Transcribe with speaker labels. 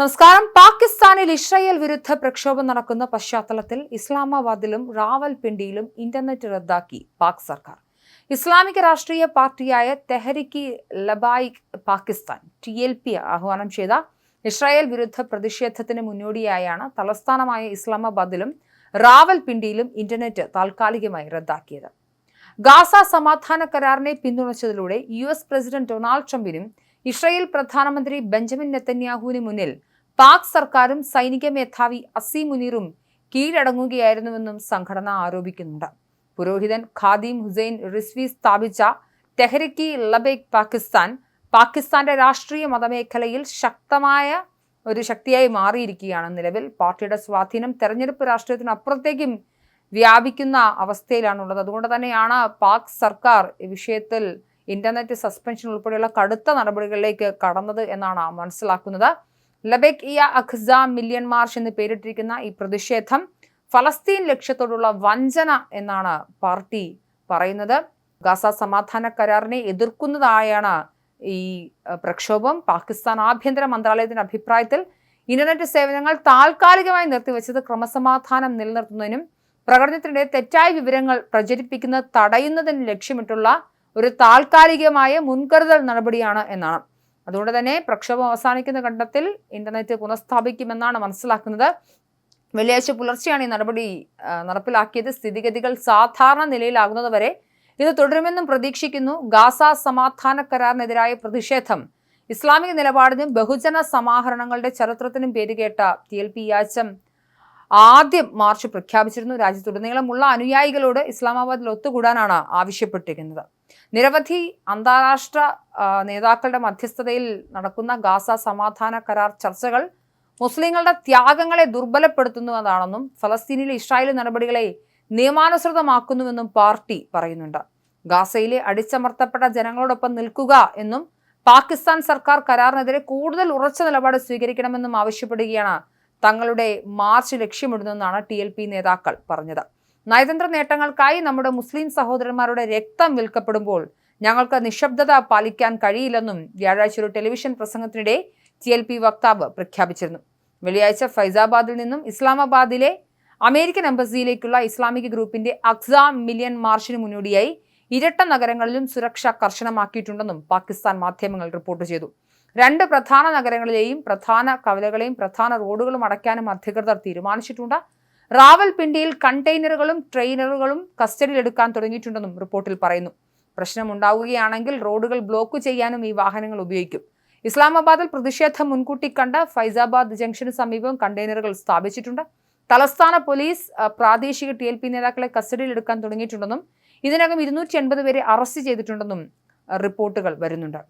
Speaker 1: നമസ്കാരം. പാകിസ്ഥാനിൽ ഇസ്രായേൽ വിരുദ്ധ പ്രക്ഷോഭം നടക്കുന്ന പശ്ചാത്തലത്തിൽ ഇസ്ലാമാബാദിലും റാവൽപിണ്ടിയിലും ഇന്റർനെറ്റ് റദ്ദാക്കി പാക് സർക്കാർ. ഇസ്ലാമിക രാഷ്ട്രീയ പാർട്ടിയായ Tehreek Labbaik Pakistan T L P ആഹ്വാനം ചെയ്ത ഇസ്രായേൽ വിരുദ്ധ പ്രതിഷേധത്തിന് മുന്നോടിയായാണ് തലസ്ഥാനമായ ഇസ്ലാമാബാദിലും റാവൽപിണ്ടിയിലും ഇന്റർനെറ്റ് താൽക്കാലികമായി റദ്ദാക്കിയത്. ഗാസ സമാധാന കരാറിനെ പിന്തുണച്ചതിലൂടെ യു പ്രസിഡന്റ് ഡൊണാൾഡ് ട്രംപിനും ഇസ്രായേൽ പ്രധാനമന്ത്രി ബെഞ്ചമിൻ നെത്തന്യാഹുവിന് മുന്നിൽ പാക് സർക്കാരും സൈനിക മേധാവി അസീം മുനീറും കീഴടങ്ങുകയായിരുന്നുവെന്നും സംഘടന ആരോപിക്കുന്നുണ്ട്. പുരോഹിതൻ ഖാദിം ഹുസൈൻ റിസ്വി സ്ഥാപിച്ച തെഹരിക്കി ലബേക് പാകിസ്ഥാൻ പാകിസ്ഥാന്റെ രാഷ്ട്രീയ മതമേഖലയിൽ ശക്തമായ ഒരു ശക്തിയായി മാറിയിരിക്കുകയാണ്. നിലവിൽ പാർട്ടിയുടെ സ്വാധീനം തെരഞ്ഞെടുപ്പ് രാഷ്ട്രീയത്തിനപ്പുറത്തേക്കും വ്യാപിക്കുന്ന അവസ്ഥയിലാണുള്ളത്. അതുകൊണ്ട് തന്നെയാണ് പാക് സർക്കാർ ഈ വിഷയത്തിൽ ഇന്റർനെറ്റ് സസ്പെൻഷൻ ഉൾപ്പെടെയുള്ള കടുത്ത നടപടികളിലേക്ക് കടന്നത് എന്നാണ് മനസ്സിലാക്കുന്നത്. ലബെക് ഇയ അഖ്സ മില്യൺ മാർച്ച് എന്ന് പേരിട്ടിരിക്കുന്ന ഈ പ്രതിഷേധം ഫലസ്തീൻ ലക്ഷ്യത്തോടുള്ള വഞ്ചന എന്നാണ് പാർട്ടി പറയുന്നത്. ഗാസ സമാധാന കരാറിനെ എതിർക്കുന്നതായാണ് ഈ പ്രക്ഷോഭം. പാകിസ്ഥാൻ ആഭ്യന്തര മന്ത്രാലയത്തിന്റെ അഭിപ്രായത്തിൽ ഇന്റർനെറ്റ് സേവനങ്ങൾ താൽക്കാലികമായി നിർത്തിവെച്ചത് ക്രമസമാധാനം നിലനിർത്തുന്നതിനും പ്രകടനത്തിനിടെ തെറ്റായ വിവരങ്ങൾ പ്രചരിപ്പിക്കുന്നത് തടയുന്നതിന് ലക്ഷ്യമിട്ടുള്ള ഒരു താൽക്കാലികമായ മുൻകരുതൽ നടപടിയാണ് എന്നാണ് അതുകൊണ്ട് തന്നെ പ്രക്ഷോഭം അവസാനിക്കുന്ന ഘട്ടത്തിൽ ഇന്റർനെറ്റ് പുനഃസ്ഥാപിക്കുമെന്നാണ് മനസ്സിലാക്കുന്നത്. വെള്ളിയാഴ്ച പുലർച്ചെയാണ് ഈ നടപടി നടപ്പിലാക്കിയത്. സ്ഥിതിഗതികൾ സാധാരണ നിലയിലാകുന്നതുവരെ ഇത് തുടരുമെന്നും പ്രതീക്ഷിക്കുന്നു. ഗാസ സമാധാന കരാറിനെതിരായ പ്രതിഷേധം. ഇസ്ലാമിക നിലപാടിനും ബഹുജന സമാഹരണങ്ങളുടെ ചരിത്രത്തിനും പേരുകേട്ട ടി എൽ പി യാച്ചം ആദ്യം മാർച്ച് പ്രഖ്യാപിച്ചിരുന്നു. രാജ്യത്തുടനീളമുള്ള അനുയായികളോട് ഇസ്ലാമാബാദിൽ ഒത്തുകൂടാനാണ് ആവശ്യപ്പെട്ടിരിക്കുന്നത് നിരവധി അന്താരാഷ്ട്ര നേതാക്കളുടെ മധ്യസ്ഥതയിൽ നടക്കുന്ന ഗാസ സമാധാന കരാർ ചർച്ചകൾ മുസ്ലിങ്ങളുടെ ത്യാഗങ്ങളെ ദുർബലപ്പെടുത്തുന്നുവെന്നാണെന്നും ഫലസ്തീനിലെ ഇസ്രായേലി നടപടികളെ നിയമാനുസൃതമാക്കുന്നുവെന്നും പാർട്ടി പറയുന്നുണ്ട്. ഗാസയിലെ അടിച്ചമർത്തപ്പെട്ട ജനങ്ങളോടൊപ്പം നിൽക്കുക എന്നും പാകിസ്ഥാൻ സർക്കാർ കരാറിനെതിരെ കൂടുതൽ ഉറച്ച നിലപാട് സ്വീകരിക്കണമെന്നും ആവശ്യപ്പെടുകയാണ് തങ്ങളുടെ മാർച്ച് ലക്ഷ്യമിടുന്നതെന്നാണ് ടി നേതാക്കൾ പറഞ്ഞത്. നയതന്ത്ര നേട്ടങ്ങൾക്കായി നമ്മുടെ മുസ്ലിം സഹോദരന്മാരുടെ രക്തം വിൽക്കപ്പെടുമ്പോൾ ഞങ്ങൾക്ക് നിശബ്ദത പാലിക്കാൻ കഴിയില്ലെന്നും വ്യാഴാഴ്ച ഒരു ടെലിവിഷൻ പ്രസംഗത്തിനിടെ ടി എൽ പി വക്താവ് പ്രഖ്യാപിച്ചിരുന്നു. വെള്ളിയാഴ്ച ഫൈസാബാദിൽ നിന്നും ഇസ്ലാമാബാദിലെ അമേരിക്കൻ എംബസിയിലേക്കുള്ള ഇസ്ലാമിക് ഗ്രൂപ്പിന്റെ അക്സ മില്യൺ മാർച്ചിന് മുന്നോടിയായി ഇരട്ട നഗരങ്ങളിലും സുരക്ഷ കർശനമാക്കിയിട്ടുണ്ടെന്നും പാകിസ്ഥാൻ മാധ്യമങ്ങൾ റിപ്പോർട്ട് ചെയ്തു. രണ്ട് പ്രധാന നഗരങ്ങളിലെയും പ്രധാന കവലകളെയും പ്രധാന റോഡുകളും അടയ്ക്കാനും അധികൃതർ തീരുമാനിച്ചിട്ടുണ്ട്. റാവൽപിണ്ടിയിൽ കണ്ടെയ്നറുകളും ട്രെയിനറുകളും കസ്റ്റഡിയിലെടുക്കാൻ തുടങ്ങിയിട്ടുണ്ടെന്നും റിപ്പോർട്ടിൽ പറയുന്നു. പ്രശ്നമുണ്ടാവുകയാണെങ്കിൽ റോഡുകൾ ബ്ലോക്ക് ചെയ്യാനും ഈ വാഹനങ്ങൾ ഉപയോഗിക്കും. ഇസ്ലാമാബാദിൽ പ്രതിഷേധം മുൻകൂട്ടി കണ്ട ഫൈസാബാദ് ജംഗ്ഷന് സമീപം കണ്ടെയ്നറുകൾ സ്ഥാപിച്ചിട്ടുണ്ട്. തലസ്ഥാന പോലീസ് പ്രാദേശിക ടി എൽ പി നേതാക്കളെ കസ്റ്റഡിയിലെടുക്കാൻ തുടങ്ങിയിട്ടുണ്ടെന്നും ഇതിനകം ഇരുന്നൂറ്റി എൺപത് പേരെ അറസ്റ്റ് ചെയ്തിട്ടുണ്ടെന്നും റിപ്പോർട്ടുകൾ വരുന്നുണ്ട്.